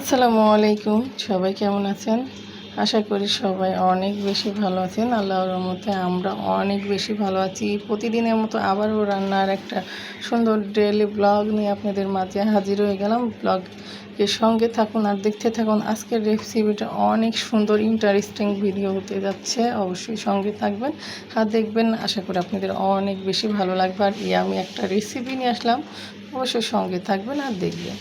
আসসালামু আলাইকুম। সবাই কেমন আছেন? আশা করি সবাই অনেক বেশি ভালো আছেন। আল্লাহর মতে আমরা অনেক বেশি ভালো আছি। প্রতিদিনের মতো আবারও রান্নার একটা সুন্দর ডেলি ব্লগ নিয়ে আপনাদের মাঝে হাজির হয়ে গেলাম। ব্লগ এর সঙ্গে থাকুন আর দেখতে থাকুন। আজকের রেসিপিটা অনেক সুন্দর ইন্টারেস্টিং ভিডিও হতে যাচ্ছে। অবশ্যই সঙ্গে থাকবেন। আর দেখবেন, আশা করি আপনাদের অনেক বেশি ভালো লাগবে। আর আমি একটা রেসিপি নিয়ে আসলাম। অবশ্যই সঙ্গে থাকবেন আর দেখবেন।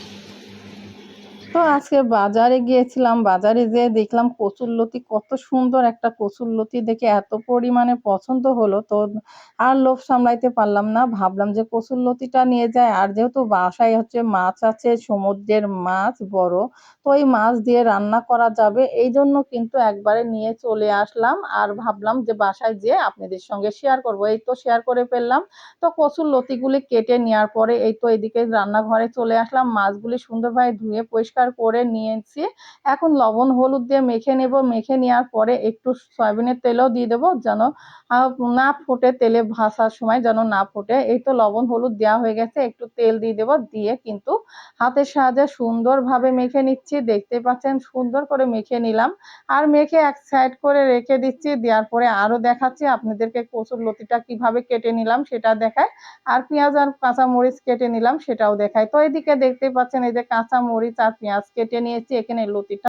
তো আজকে বাজারে গিয়েছিলাম, বাজারে যেয়ে দেখলাম কচুরলতি কত সুন্দর একটা কচুরলতি দেখে এত পরিমাণে পছন্দ হলো। তো আর লোভ সামলাইতে পারলাম না, ভাবলাম যে কচুরলতিটা নিয়ে যায় আর যেহেতু বাসায় হচ্ছে মাছ আছে, সমুদ্রের মাছ বড়, তো এই মাছ দিয়ে রান্না করা যাবে। এই জন্য কিন্তু একবারে নিয়ে চলে আসলাম আর ভাবলাম যে বাসায় যেয়ে আপনাদের সঙ্গে শেয়ার করব। এই তো শেয়ার করে ফেললাম। তো কচুর লতিগুলি কেটে নেওয়ার পরে এই তো এদিকে রান্নাঘরে চলে আসলাম। মাছগুলি সুন্দরভাবে ধুয়ে পরিষ্কার করে নিয়েছি। এখন লবণ, হলুদ দিয়ে মেখে নেব। মেখে নেওয়ার পরে একটু সয়াবিনের তেলও দিয়ে দেবো যেন না ফোটে তেলে ভাসার সময় যেন না ফোটে। এই তো লবণ, হলুদ দেওয়া হয়ে গেছে। একটু তেল দিয়ে দেবো। দিয়ে কিন্তু হাতের সাহায্যে সুন্দরভাবে মেখে নিচ্ছি। দেখতে পাচ্ছেন, সুন্দর করে মেখে নিলাম। আর মেখে এক সাইড করে রেখে দিচ্ছি। দেওয়ার পরে আরও দেখাচ্ছি আপনাদেরকে কচুর লতিটা কীভাবে কেটে নিলাম সেটা দেখায়। আর পেঁয়াজ আর কাঁচা মরিচ কেটে নিলাম সেটাও দেখায়। তো এদিকে দেখতে পাচ্ছেন, এই যে কাঁচা মরিচ আর পেঁয়াজ কেটে নিয়েছি, এখানে লতিটা।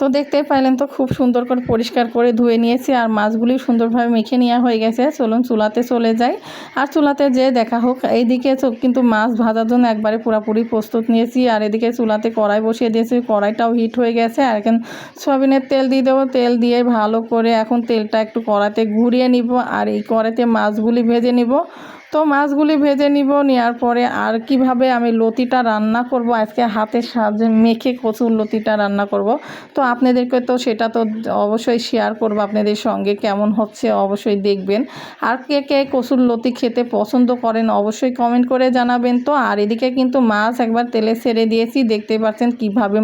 তো দেখতে পাইলেন তো খুব সুন্দর করে পরিষ্কার করে ধুয়ে নিয়েছি, আর মাছগুলি সুন্দরভাবে মেখে নেওয়া হয়ে গেছে। চলুন চুলাতে চলে যাই। আর চুলাতে যে দেখা হোক, এইদিকে কিন্তু মাছ ভাজার জন্য একবারে পুরাপুরি প্রস্তুত নিয়েছি, আর এদিকে চুলাতে কড়াই বসিয়ে দিয়েছি, কড়াইটাও হিট হয়ে গেছে। আর এখন সয়াবিনের তেল দিয়ে দেবো, তেল দিয়ে ভালো করে এখন তেলটা একটু কড়াতে ঘুরিয়ে নিব, আর এই কড়াইতে মাছগুলি ভেজে নিব। তো মাছগুলি ভেজে নিব নেওয়ার পরে আর কীভাবে আমি লতিটা রান্না করব? আজকে হাতের সাহায্যে মেখে কচুর লতিটা রান্না করব। তো আপনাদেরকে তো সেটা তো অবশ্যই শেয়ার করব, আপনাদের সঙ্গে কেমন হচ্ছে অবশ্যই দেখবেন। আর কে কে কচুর লতি খেতে পছন্দ করেন অবশ্যই কমেন্ট করে জানাবেন। তো আর এদিকে কিন্তু মাছ একবার তেলে ছেড়ে দিয়েছি, দেখতে পাচ্ছেন কীভাবে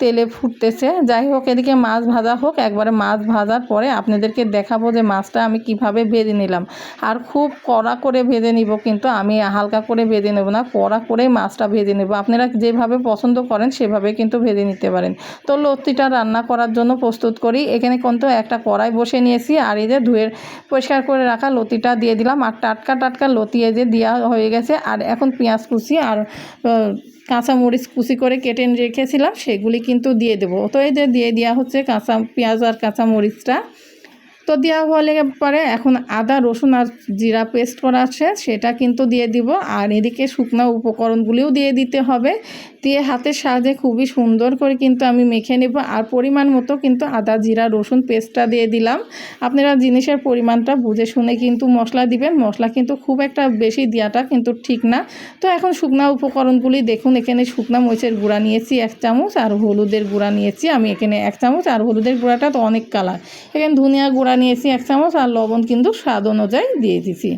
তেলে ফুটতেছে। যাই হোক, এদিকে মাছ ভাজা হোক, একবারে মাছ ভাজার পরে আপনাদেরকে দেখাবো যে মাছটা আমি কীভাবে ভেজে নিলাম। আর খুব কড়া করে ভেজে নিব কিন্তু আমি হালকা করে ভেজে নেব না, কড়া করে মাছটা ভেজে নেব। আপনারা যেভাবে পছন্দ করেন সেভাবে কিন্তু ভেজে নিতে পারেন। তো লতিটা রান্না করার জন্য প্রস্তুত করি। এখানে কিন্তু একটা কড়াই বসে নিয়েছি আর এই যে ধুয়ে পরিষ্কার করে রাখা লতিটা দিয়ে দিলাম। আর টাটকা টাটকা লতি এই যে দেওয়া হয়ে গেছে। আর এখন পেঁয়াজ কুচি আর কাঁচা মরিচ কুচি করে কেটে রেখেছিলাম, সেগুলি কিন্তু দিয়ে দেবো। তো এই যে দিয়ে দেওয়া হচ্ছে কাঁচা পেঁয়াজ আর কাঁচা মরিচটা তো দেওয়া হলে পরে এখন আদা, রসুন আর জিরা পেস্ট করা আছে, সেটা কিন্তু দিয়ে দিব। আর এদিকে শুকনো উপকরণগুলিও দিয়ে দিতে হবে। দিয়ে হাতের সাহায্যে খুবই সুন্দর করে কিন্তু আমি মেখে নেব। আর পরিমাণ মতো কিন্তু আদা, জিরা, রসুন পেস্টটা দিয়ে দিলাম। আপনারা জিনিসের পরিমাণটা বুঝে শুনে কিন্তু মশলা দিবেন। মশলা কিন্তু খুব একটা বেশি দেওয়াটা কিন্তু ঠিক না। তো এখন শুকনা উপকরণগুলি দেখুন, এখানে শুকনা মরিচের গুঁড়া নিয়েছি এক চামচ আর হলুদের গুঁড়া নিয়েছি। আমি এখানে এক চামচ আর হলুদের গুঁড়াটা তো অনেক কালার। এখানে ধনিয়া গুঁড়া নিয়েছি এক চামচ আর লবণ কিন্তু স্বাদ অনুযায়ী দিয়ে দিছি।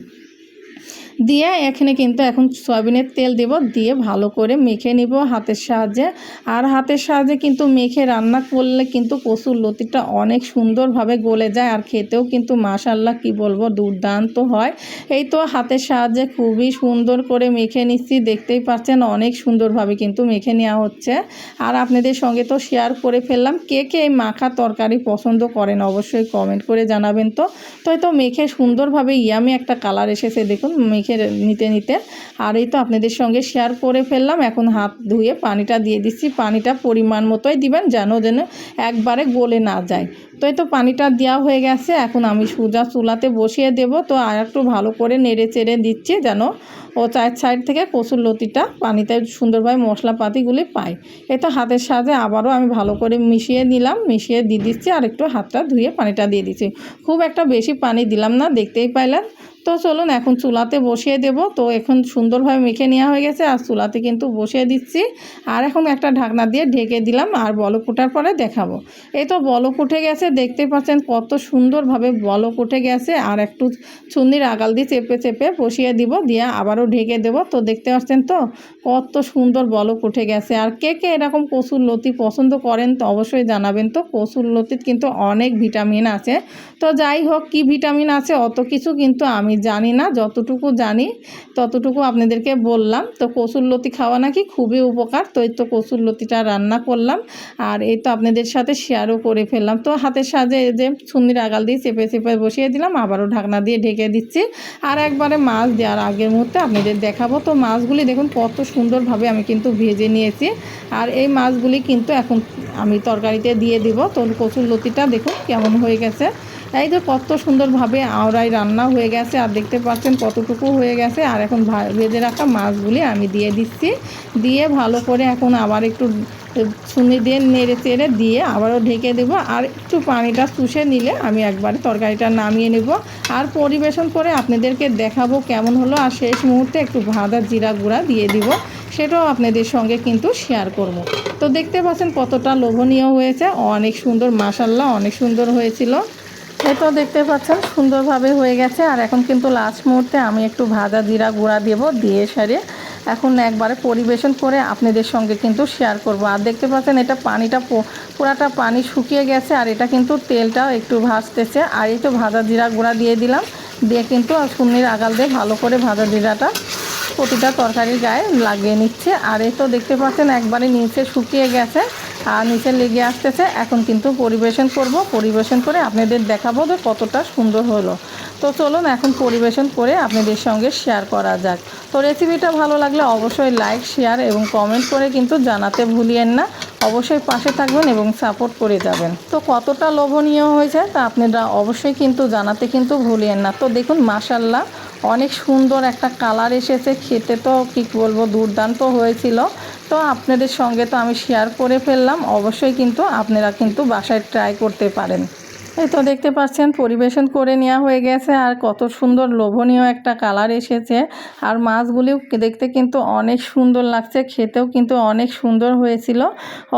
দিয়ে এখানে কিন্তু এখন সয়াবিনের তেল দেব, দিয়ে ভালো করে মেখে নিব হাতের সাহায্যে। আর হাতের সাহায্যে কিন্তু মেখে রান্না করলে কিন্তু কচুর লতিটা অনেক সুন্দরভাবে গলে যায়, আর খেতেও কিন্তু মাশাল্লাহ কি বলব দুর্দান্ত হয়। এই তো হাতের সাহায্যে খুবই সুন্দর করে মেখে নিচ্ছি, দেখতেই পাচ্ছেন অনেক সুন্দরভাবে কিন্তু মেখে নেওয়া হচ্ছে। আর আপনাদের সঙ্গে তো শেয়ার করে ফেললাম, কে কে এই মাখা তরকারি পছন্দ করেন অবশ্যই কমেন্ট করে জানাবেন তো। তো মেখে সুন্দরভাবে ইয়ামি একটা কালার এসেছে, দেখুন মেখে নিতে নিতে। আর এই তো আপনাদের সঙ্গে শেয়ার করে ফেললাম। এখন হাত ধুয়ে পানিটা দিয়ে দিচ্ছি। পানিটা পরিমাণ মতোই দিবেন যেন যেন একবারে গলে না যায়। তো এই তো পানিটা দেওয়া হয়ে গেছে। এখন আমি সোজা চুলাতে বসিয়ে দেব। তো আর একটু ভালো করে নেড়ে চেড়ে দিচ্ছি যেন ও চার সাইড থেকে কচুর লতিটা পানিতে সুন্দরভাবে মশলাপাতিগুলি পাই এই তো হাতের সাহায্যে আবারও আমি ভালো করে মিশিয়ে নিলাম। মিশিয়ে দিয়ে দিচ্ছি। আর একটু হাতটা ধুয়ে পানিটা দিয়ে দিচ্ছি। খুব একটা বেশি পানি দিলাম না। দেখতেই পাইলেন। তো চলুন, এখন চুলাতে বসিয়ে দেব। তো এখন সুন্দরভাবে মেখে নেওয়া হয়ে গেছে, আর চুলাতে কিন্তু বসিয়ে দিচ্ছি। আর এখন একটা ঢাকনা দিয়ে ঢেকে দিলাম, আর বলক ওঠার পরে দেখাবো। এই তো বলক উঠে গেছে, দেখতে পাচ্ছেন কত সুন্দরভাবে বলক উঠে গেছে। আর একটু চুন্নির আগাল দিয়ে চেপে চেপে বসিয়ে দিব, দিয়ে আবারও ঢেকে দেব। তো দেখতে পাচ্ছেন তো কত সুন্দর বলক উঠে গেছে। আর কে কে এরকম কচুর লতি পছন্দ করেন তো অবশ্যই জানাবেন তো। কচুর লতির কিন্তু অনেক ভিটামিন আছে। তো যাই হোক, কি ভিটামিন আছে অত কিছু কিন্তু আমি জানি না। যতটুকু জানি, ততটুকু আপনাদেরকে বললাম। তো কচুর লতি খাওয়া নাকি খুবই উপকার। তো এই তো কচুর লতিটা রান্না করলাম আর এই তো আপনাদের সাথে শেয়ারও করে ফেললাম। তো হাতের সাজে যে সুন্দির আগাল দিয়ে চেপে চেপে বসিয়ে দিলাম, আবারও ঢাকনা দিয়ে ঢেকে দিচ্ছি। আর একবারে মাছ দেওয়ার আগের মুহূর্তে আপনাদের দেখাবো। তো মাছগুলি দেখুন, কত সুন্দরভাবে আমি কিন্তু ভেজে নিয়েছি। আর এই মাছগুলি কিন্তু এখন আমি তরকারিতে দিয়ে দিব। তো কচুর লতিটা দেখুন কেমন হয়ে গেছে। এই তো কত সুন্দরভাবে আওড়াই রান্না হয়ে গেছে, আর দেখতে পাচ্ছেন কতটুকু হয়ে গেছে। আর এখন ভেজে রাখা মাছগুলি আমি দিয়ে দিচ্ছি। দিয়ে ভালো করে এখন আবার একটু ছুনি দিয়ে নেড়ে চেড়ে দিয়ে আবারও ঢেকে দেবো। আর একটু পানিটা শুষে নিলে আমি একবারে তরকারিটা নামিয়ে নেব। আর পরিবেশন করে আপনাদেরকে দেখাবো কেমন হলো। আর শেষ মুহূর্তে একটু ভাজা জিরা গুঁড়া দিয়ে দিব। সেটাও আপনাদের সঙ্গে কিন্তু শেয়ার করব। তো দেখতে পাচ্ছেন কতটা লোভনীয় হয়েছে। অনেক সুন্দর মাসাল্লাহ অনেক সুন্দর হয়েছিল। এই তো দেখতে পাচ্ছেন, সুন্দরভাবে হয়ে গেছে। আর এখন কিন্তু লাস্ট মুহূর্তে আমি একটু ভাজা জিরা গুঁড়া দেব, দিয়ে সারে এখন একবারে পরিবেশন করে আপনাদের সঙ্গে কিন্তু শেয়ার করব। আর দেখতে পাচ্ছেন, এটা পানিটা পুরাটা পানি শুকিয়ে গেছে, আর এটা কিন্তু তেলটাও একটু ভাজতেছে। আর এই তো ভাজা জিরা গুঁড়া দিয়ে দিলাম, দিয়ে কিন্তু শূন্যের আগাল দিয়ে ভালো করে ভাজা জিরাটা প্রতিটা তরকারির গায়ে লাগিয়ে নিচ্ছে। আর এই তো দেখতে পাচ্ছেন, একবারে নিচে শুকিয়ে গেছে। আর নিচে লেগে আসতেছে। এখন কিন্তু পরিবেশন করব। পরিবেশন করে আপনাদের দেখাবো যে কতটা সুন্দর হলো। তো চলুন এখন পরিবেশন করে আপনাদের সঙ্গে শেয়ার করা যাক। তো রেসিপিটা ভালো লাগলে অবশ্যই লাইক শেয়ার এবং কমেন্ট করে কিন্তু জানাতে ভুলিয়েন না। অবশ্যই পাশে থাকবেন এবং সাপোর্ট করে যাবেন। তো কতটা লোভনীয় হয়েছে তা আপনারা অবশ্যই কিন্তু জানাতে কিন্তু ভুলিয়েন না। তো দেখুন মাসাল্লাহ অনেক সুন্দর একটা কালার এসেছে, খেতে তো কি বলব, দুর্দান্ত হয়েছিল। তো আপনাদের সঙ্গে তো আমি শেয়ার করে ফেললাম, অবশ্যই কিন্তু আপনারা কিন্তু বাসায় ট্রাই করতে পারেন। এই তো দেখতে পাচ্ছেন, পরিবেশন করে নেওয়া হয়ে গেছে আর কত সুন্দর লোভনীয় একটা কালার এসেছে। আর মাছগুলিও দেখতে কিন্তু অনেক সুন্দর লাগছে, খেতেও কিন্তু অনেক সুন্দর হয়েছিল।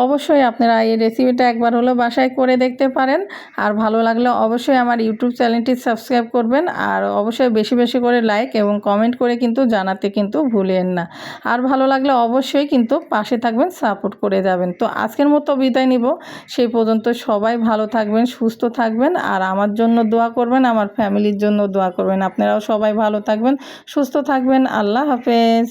অবশ্যই আপনারা এই রেসিপিটা একবার হলো বাসায় করে দেখতে পারেন। আর ভালো লাগলে অবশ্যই আমার ইউটিউব চ্যানেলটি সাবস্ক্রাইব করবেন। আর অবশ্যই বেশি বেশি করে লাইক এবং কমেন্ট করে কিন্তু জানাতে কিন্তু ভুলেন না। আর ভালো লাগলে অবশ্যই কিন্তু পাশে থাকবেন সাপোর্ট করে যাবেন। তো আজকের মতো বিদায় নিব। সেই পর্যন্ত সবাই ভালো থাকবেন, সুস্থ থাকবেন আর আমার জন্য দোয়া করবেন, আমার ফ্যামিলির জন্য দোয়া করবেন। আপনারাও সবাই ভালো থাকবেন, সুস্থ থাকবেন। আল্লাহ হাফেজ।